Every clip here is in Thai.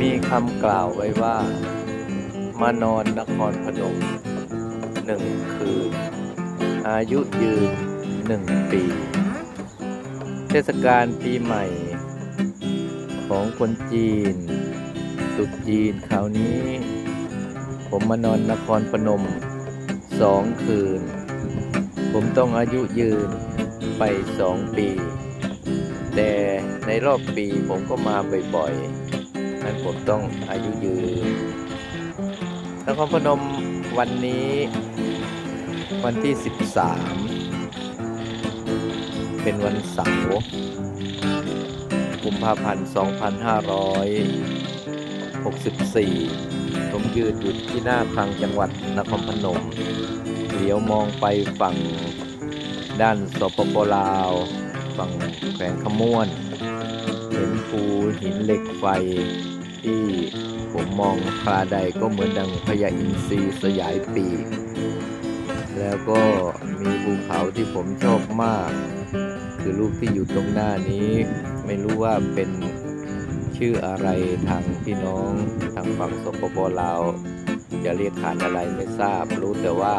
มีคำกล่าวไว้ว่า มานอนนครพนมหนึ่งคืน อายุยืนหนึ่งปี เทศกาลปีใหม่ ของคนจีนตรุษจีนคราวนี้ ผมมานอนนครพนมสองคืน ผมต้องอายุยืนไปสองปี แต่ในรอบปีผมก็มาบ่อยๆ นั้นผมต้องอายุยืนนครพนมวันนี้ วันที่ 13 เป็นวันเสาร์กุมภาพันธ์ 2564 ผมยืนอยู่ที่หน้าคลังจังหวัดนครพนมเดี๋ยวมองไปฝั่งด้านสปปลาว ฝั่งแขวงขมวน ห็นภูหินเหล็กไฟที่ผมมองคราใดก็เหมือนดังพญาอินทรีสยายปีก แล้วก็มีภูเขาที่ผมชอบมาก คือรูปที่อยู่ตรงหน้านี้ ไม่รู้ว่าเป็นชื่ออะไรทางพี่น้องทางฝั่งสปปลาวจะเรียกขานอะไรไม่ทราบรู้แต่ว่า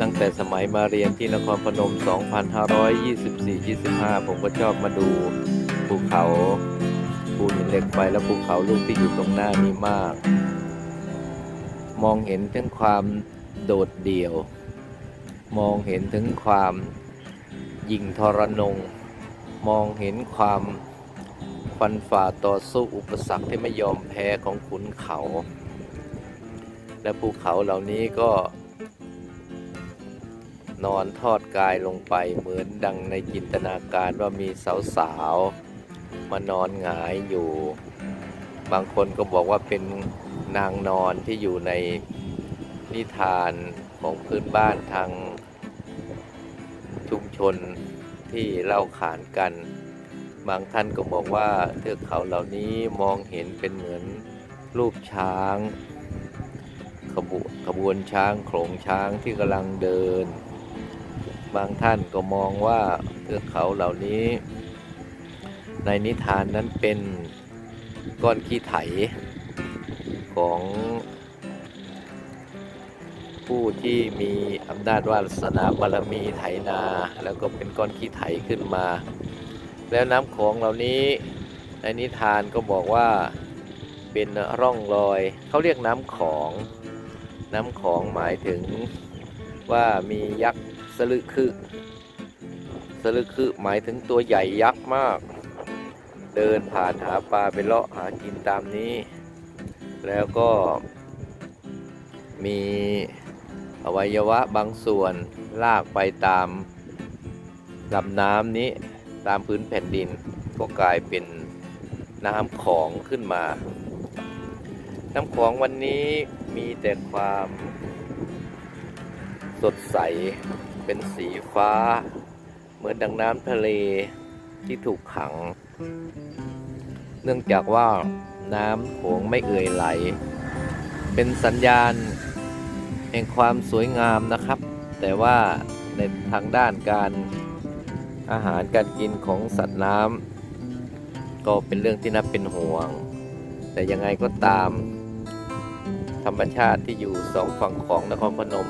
ตั้งแต่สมัยมาเรียนที่นครพนม 2524-25 ผมก็ชอบมาดูภูเขาภูหินเหล็กไฟและภูเขาลูกที่อยู่ตรงหน้านี้มาก มองเห็นถึงความโดดเดี่ยว มองเห็นถึงความยิ่งทรนง มองเห็นความฟันฝ่าต่อสู้อุปสรรคที่ไม่ยอมแพ้ของขุนเขา และภูเขาเหล่านี้ก็ นอนทอดกายลงไปเหมือนดังในจินตนาการว่ามีสาวๆมานอนหงายอยู่ บางคนก็บอกว่าเป็นนางนอนที่อยู่ในนิทานของพื้นบ้านทางชุมชนที่เล่าขานกัน บางท่านก็บอกว่าเทือกเขาเหล่านี้มองเห็นเป็นเหมือนรูปช้างขบวนขบวนช้างโขลงช้างที่กำลังเดิน บางท่านก็มองว่าเทือกเขาเหล่านี้ ในนิทานนั้นเป็นก้อนขี้ไถของผู้ที่มีอำนาจวาสนาบารมีไถนา แล้วก็เป็นก้อนขี้ไถขึ้นมา แล้วน้ำของเหล่านี้ในนิทานก็บอกว่าเป็นร่องรอยเขาเรียกน้ำของ น้ำของหมายถึงว่ามียักษ์ สลึคือสลึคือหมายถึงตัวใหญ่ยักษ์มาก เดินผ่านหาปลาไปเลาะหากินตามนี้ แล้วก็มีอวัยวะบางส่วนลากไปตามลำน้ำนี้ตามพื้นแผ่นดินก็กลายเป็นน้ำของขึ้นมา น้ำของวันนี้มีแต่ความสดใส เป็นสีฟ้า เหมือนดังน้ำทะเลที่ถูกขัง เนื่องจากว่าน้ำโขงไม่เอื่อยไหล เป็นสัญญาณแห่งความสวยงามนะครับ แต่ว่าในทางด้านการอาหารการกินของสัตว์น้ำก็เป็นเรื่องที่น่าเป็นห่วง แต่ยังไงก็ตามธรรมชาติที่อยู่สองฝั่งของนครพนม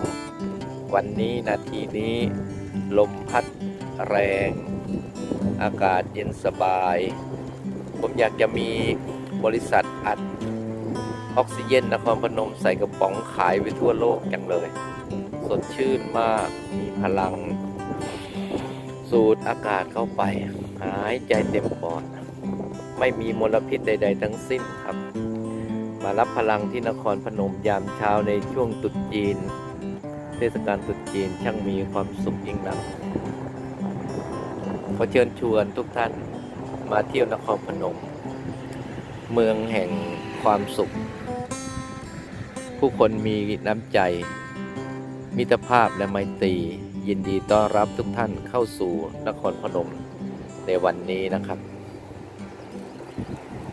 วันนี้นาทีนี้ ลมพัดแรง อากาศเย็นสบาย ผมอยากจะมีบริษัทอัดออกซิเจนนครพนมใส่กระป๋องขายไปทั่วโลกจังเลย สดชื่นมากมีพลัง สูดอากาศเข้าไป หายใจเต็มปอด ไม่มีมลพิษใด ๆ ทั้งสิ้นครับ มารับพลังที่นครพนมยามเช้าในช่วงตรุษจีน ศกาลตรุษจีนช่างมีความสุขยิ่งนัก ขอเชิญชวนทุกท่านมาเที่ยวนครพนม เมืองแห่งความสุข ผู้คนมีน้ำใจ มิตรภาพและไมตรี ยินดีต้อนรับทุกท่านเข้าสู่นครพนมในวันนี้นะครับ